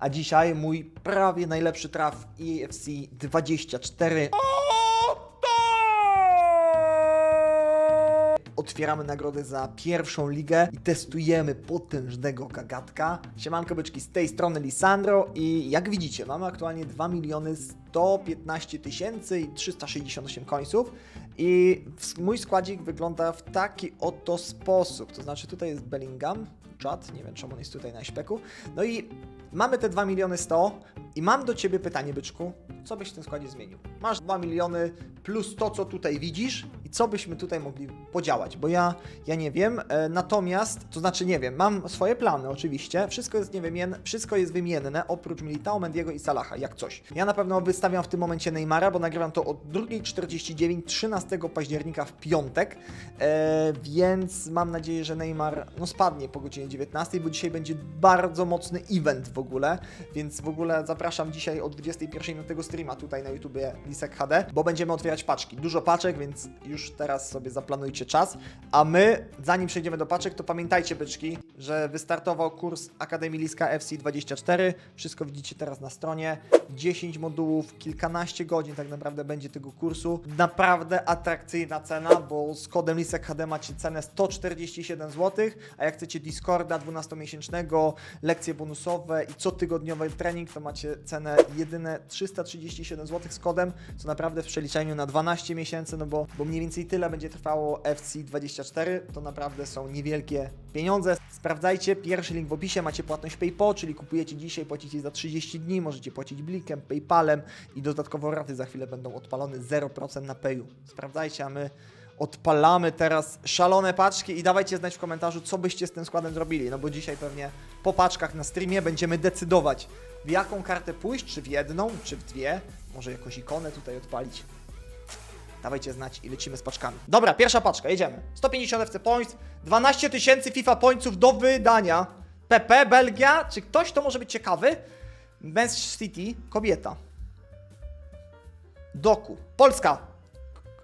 A dzisiaj mój prawie najlepszy traf EFC 24. Otwieramy nagrodę za pierwszą ligę i testujemy potężnego gagatka. Siemanko byczki, z tej strony Lisandro i jak widzicie mamy aktualnie 2 miliony 115 tysięcy i 368 końców i mój składzik wygląda w taki oto sposób, to znaczy tutaj jest Bellingham, czat, nie wiem czemu on jest tutaj na śpeku, no i mamy te 2 miliony 100 i mam do Ciebie pytanie byczku, co byś w tym składzie zmienił? Masz 2 miliony plus to, co tutaj widzisz co byśmy tutaj mogli podziałać, bo ja, ja nie wiem, e, natomiast, to znaczy nie wiem, mam swoje plany oczywiście, wszystko jest niewymien, wszystko jest wymienne, oprócz Militao, Mendiego i Salaha, jak coś. Ja na pewno wystawiam w tym momencie Neymara, bo nagrywam to o 2.49, 13 października w piątek, e, więc mam nadzieję, że Neymar no, spadnie po godzinie 19, bo dzisiaj będzie bardzo mocny event w ogóle, więc w ogóle zapraszam dzisiaj o 21 na tego streama tutaj na YouTubie Lisek HD, bo będziemy otwierać paczki. Dużo paczek, więc już teraz sobie zaplanujcie czas. A my, zanim przejdziemy do paczek, to pamiętajcie byczki, że wystartował kurs Akademii Liska FC24. Wszystko widzicie teraz na stronie. 10 modułów, kilkanaście godzin tak naprawdę będzie tego kursu. Naprawdę atrakcyjna cena, bo z kodem Lisek HD macie cenę 147 zł, a jak chcecie Discorda 12-miesięcznego, lekcje bonusowe i cotygodniowy trening, to macie cenę jedyne 337 zł z kodem, co naprawdę w przeliczeniu na 12 miesięcy, no bo, bo mniej więcej tyle będzie trwało FC24, to naprawdę są niewielkie pieniądze. Sprawdzajcie, pierwszy link w opisie, macie płatność PayPal, czyli kupujecie dzisiaj, płacicie za 30 dni, możecie płacić blikiem, PayPalem i dodatkowo raty za chwilę będą odpalone 0% na Payu. Sprawdzajcie, a my odpalamy teraz szalone paczki i dawajcie znać w komentarzu, co byście z tym składem zrobili, no bo dzisiaj pewnie po paczkach na streamie będziemy decydować, w jaką kartę pójść, czy w jedną, czy w dwie, może jakąś ikonę tutaj odpalić. Dawajcie znać i lecimy z paczkami. Dobra, pierwsza paczka, jedziemy. 150 FC Points, 12 tysięcy FIFA Pointsów do wydania. PP, Belgia, czy ktoś to może być ciekawy? Manchester City, kobieta. Doku, Polska.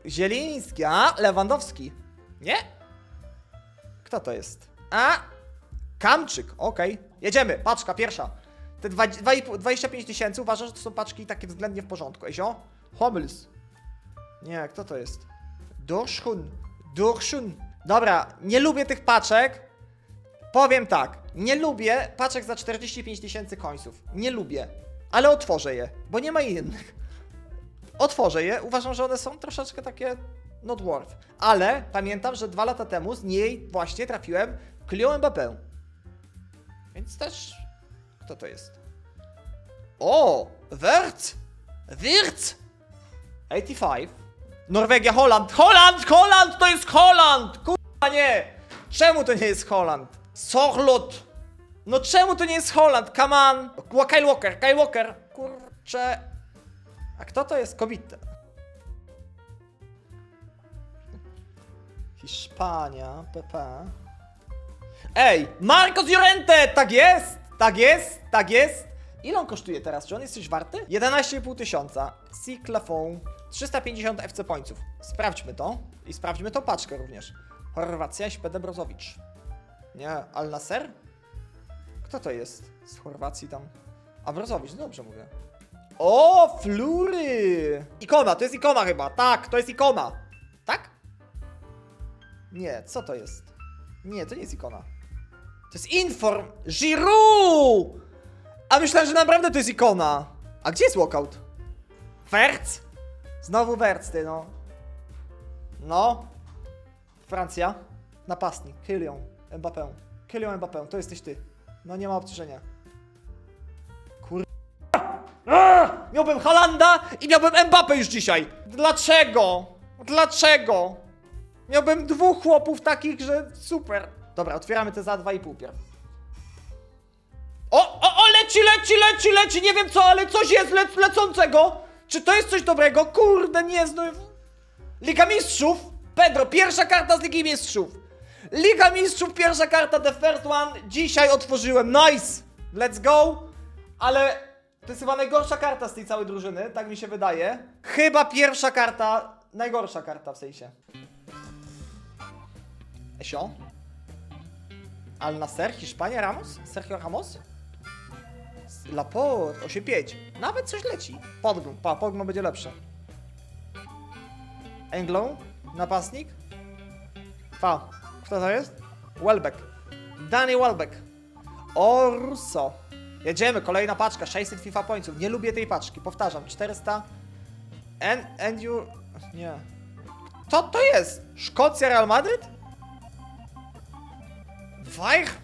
Zieliński, a Lewandowski. Nie? Kto to jest? A? Kamczyk, okej. Jedziemy, paczka pierwsza. Te dwa- dwa i pół- 25 tysięcy, uważam, że to są paczki takie względnie w porządku. Ezio? Hommels. Nie, kto to jest? Durszun. Durszun. Dobra, nie lubię tych paczek. Powiem tak, nie lubię paczek za 45 tysięcy końców. Nie lubię. Ale otworzę je, bo nie ma innych. Otworzę je, uważam, że one są troszeczkę takie not worth. Ale pamiętam, że dwa lata temu z niej właśnie trafiłem Clio Mbappé. Więc też... Kto to jest? O! Wirtz! Wirtz! 85. Norwegia, Holand. Holand! Holand! To jest Holand! Kurwa nie! Czemu to nie jest Holand? Sorlot! No czemu to nie jest Holand? Come on! Kyle Walker, Kyle Walker! Kurcze... A kto to jest kobieta? Hiszpania, PP. Ej, Marcos Llorente! Tak jest! Tak jest! Tak jest! Ile on kosztuje teraz? Czy on jest coś warty? 11,5 tysiąca. Cyclafon. 350 FC pońców. Sprawdźmy to. I sprawdźmy tą paczkę również. Chorwacja, Śpede Brozowicz. Nie, Al Nasser? Kto to jest z Chorwacji tam? A Brozowicz, dobrze mówię. O, flury! Ikona, to jest ikona chyba. Tak, to jest ikona. Tak? Nie, co to jest? Nie, to nie jest ikona. To jest inform. Giroud! A myślałem, że naprawdę to jest ikona. A gdzie jest walkout? Werc? Znowu Werc, ty no. No. Francja. Napastnik. Kylian. Mbappé. Kylian Mbappé. To jesteś ty. No nie ma obciążenia. Kur... Aaa! Miałbym Halanda i miałbym Mbappé już dzisiaj. Dlaczego? Dlaczego? Miałbym dwóch chłopów takich, że super. Dobra, otwieramy te za 2,5 pierw. O, o, o, leci, leci, leci, leci, nie wiem co, ale coś jest le lecącego. Czy to jest coś dobrego? Kurde, nie znów. Liga Mistrzów. Pedro, pierwsza karta z Ligi Mistrzów. Liga Mistrzów, pierwsza karta, the first one. Dzisiaj otworzyłem, nice. Let's go. Ale to jest chyba najgorsza karta z tej całej drużyny, tak mi się wydaje. Chyba pierwsza karta, najgorsza karta w sensie. Esio? Al Nasser, Hiszpania, Ramos? Sergio Ramos? Laport 8-5. Nawet coś leci. Podgląd, pa, podgląd będzie lepsze. Englow, napastnik. Fa. Kto to jest? Welbeck. Danny Welbeck. Orso. Jedziemy, kolejna paczka, 600 FIFA pońców. Nie lubię tej paczki, powtarzam, 400. And, and you... Nie. Co to jest? Szkocja, Real Madryt? Weich?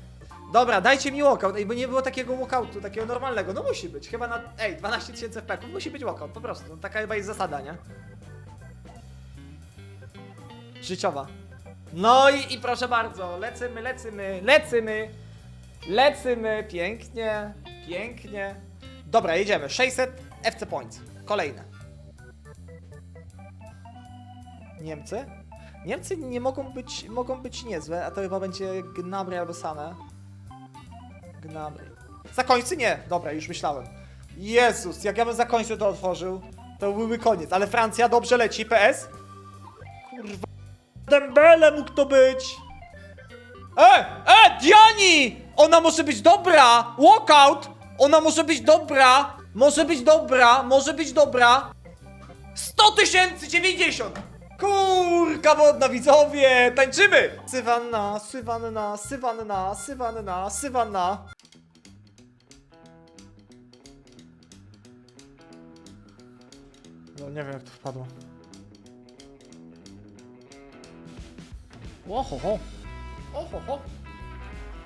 Dobra, dajcie mi walkout, ej, bo nie było takiego walkoutu, takiego normalnego. No musi być, chyba na, ej, 12 tysięcy FP, musi być walkout, po prostu. No, taka chyba jest zasada, nie? Życiowa. No i, i proszę bardzo, lecymy, lecymy, lecymy, lecymy, pięknie, pięknie. Dobra, jedziemy, 600 FC Points, kolejne. Niemcy? Niemcy nie mogą być, mogą być niezłe, a to chyba będzie Gnabry albo Sane. Gnabry. Zakońcy? Nie, dobra, już myślałem. Jezus, jak ja bym zakończył to otworzył, to byłby koniec, ale Francja dobrze leci, PS? Kurwa, Dembele mógł to być! E, e, Diani! Ona może być dobra! Walkout! Ona może być dobra! Może być dobra, może być dobra! 100 tysięcy 90! Kurka wodna, widzowie! Tańczymy! Sywanna, sywanna, sywanna, sywanna, sywanna. No nie wiem jak to wpadło. Ohoho. Ohoho.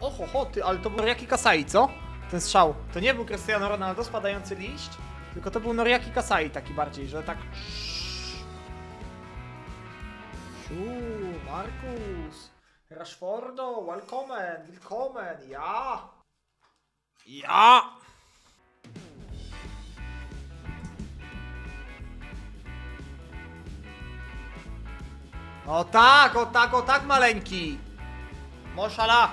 Ohoho, ty, ale to był Noriaki Kasai, co? Ten strzał. To nie był Cristiano Ronaldo spadający liść, tylko to był Noriaki Kasai taki bardziej, że tak... Siu, Markus. Rashfordo, welcome, willkommen, ja. Ja. O tak, o tak, o tak, maleńki. Moszala.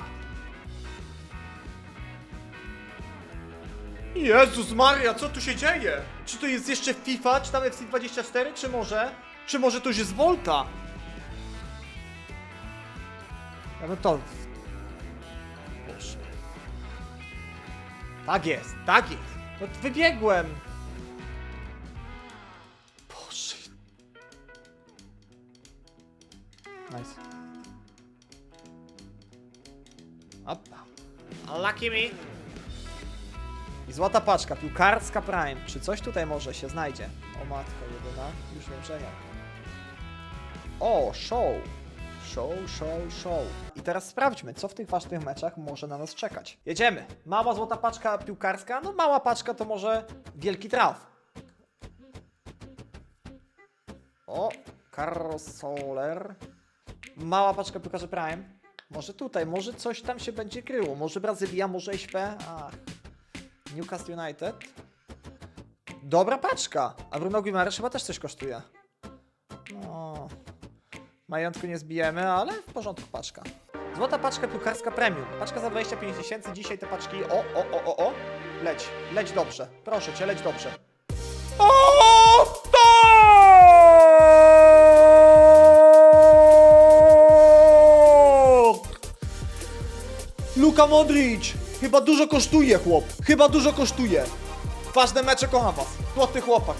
Jezus Maria, co tu się dzieje? Czy to jest jeszcze FIFA, czy tam FC 24, czy może? Czy może to już jest Volta? Ja bym to... Boże. Tak jest, tak jest. No wybiegłem. Boże. Nice. Opa. Lucky me. I złota paczka, piłkarska Prime. Czy coś tutaj może się znajdzie? O matko jedyna, już wiem, że nie. O, show. Show, show, show. I teraz sprawdźmy, co w tych ważnych meczach może na nas czekać. Jedziemy. Mała złota paczka piłkarska. No mała paczka to może wielki traf. O, Carlos Soler. Mała paczka piłkarzy Prime. Może tutaj, może coś tam się będzie kryło. Może Brazylia, może SP. Ach. Newcastle United. Dobra paczka. A Bruno Guimaraes chyba też coś kosztuje. Majątku nie zbijemy, ale w porządku paczka. Złota paczka piłkarska premium. Paczka za 25 tysięcy. Dzisiaj te paczki. O, o, o, o, o. Leć, leć dobrze. Proszę cię, leć dobrze. O, tak! Luka Modric! Chyba dużo kosztuje, chłop. Chyba dużo kosztuje. Ważne mecze kocham was. Złoty chłopak.